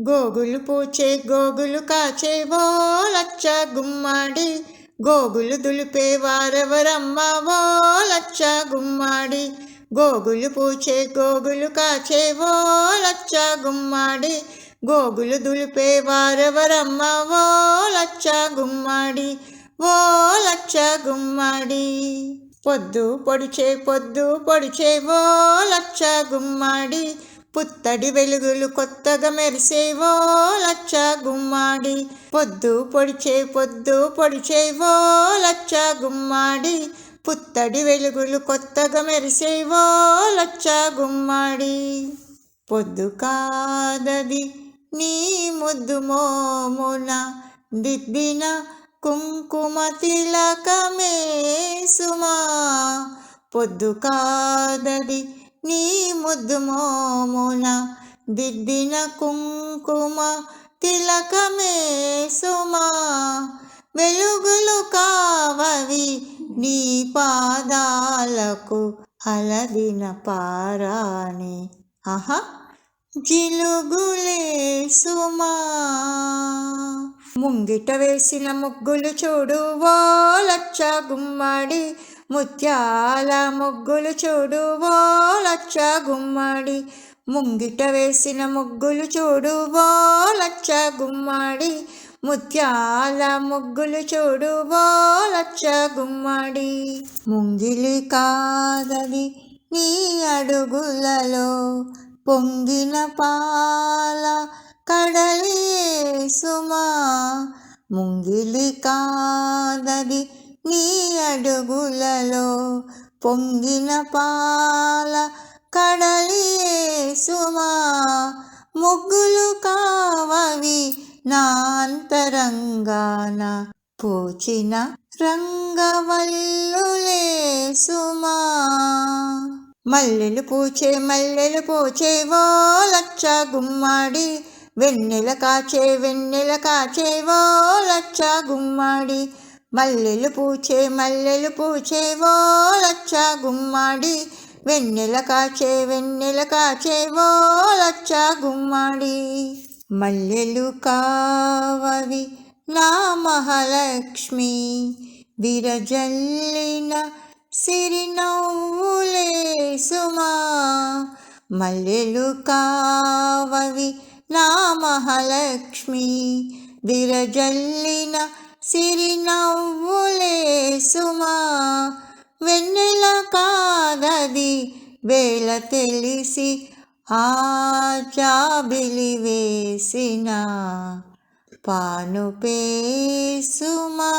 గోగులు పూచే గోగులు కాచే ఓ లచ్చ గుమ్మాడి. గోగులు దులిపే వారెవరమ్మ ఓ లచ్చ గుమ్మాడి. గోగులు పూచే గోగులు కాచే ఓ లచ్చ గుమ్మాడి. గోగులు దులిపే వారెవరమ్మ ఓ లచ్చ గుమ్మాడి. ఓ లచ్చ గుమ్మాడి. పొద్దు పొడిచే పొద్దు పొడిచే ఓ లచ్చ గుమ్మాడి. పుత్తడి వెలుగులు కొత్తగా మెరిసేవో లచ్చ గుమ్మాడి. పొద్దు పొడిచే పొద్దు పొడిచేవో లచ్చ గుమ్మాడి. పుత్తడి వెలుగులు కొత్తగా మెరిసేవో లచ్చ గుమ్మాడి. పొద్దు కాదది నీ ముద్దు మోమున దిద్దిన కుంకుమ తిలకమే సుమా. పొద్దు కాదది నీ ముద్దు మోమున దిద్దిన కుంకుమ తిలకమే సుమా. వెలుగులు కావవి నీ పాదాలకు అలదిన పారాణి. ఆహా జిలుగులే సుమా. ముంగిట వేసిన ముగ్గులు చూడు ఓ లచ్చ గుమ్మడి. ముత్యాల ముగ్గులు చూడు ఓ లచ్చ గుమ్మడి. ముంగిట వేసిన ముగ్గులు చూడు ఓ లచ్చ గుమ్మడి. ముత్యాల ముగ్గులు చూడు ఓ లచ్చ గుమ్మడి. ముంగిలి కాదది నీ అడుగులలో పొంగిన పాల కడలి సుమా ముంగిలి కాదది నీ అడుగులలో పొంగిన పాల కడలి సుమా ముగ్గులు కావవి నాంతరంగాన పూచిన రంగవల్లులే సుమా మల్లెలు పూచే మల్లెలు పూచేవో లక్ష గుమ్మడి వెన్నెల కాచే వెన్నెల కాచే లచ్చ గుమ్మాడి. మల్లెలు పూచే మల్లెలు పూచే లచ్చ గుమ్మాడి. వెన్నెల కాచే వెన్నెల కాచే లచ్చ గుమ్మాడి. మల్లెలు కావవి నా మహాలక్ష్మి. విరజల్లిన సిరినవ్వులే సుమా. మల్లెలు కావవి నా మహాలక్ష్మి విరజల్లిన సిరినవ్వులే సుమా వెన్నెల కాదది వేళ తెలిసి ఆ జాబిలి వేసిన పాను పేసుమా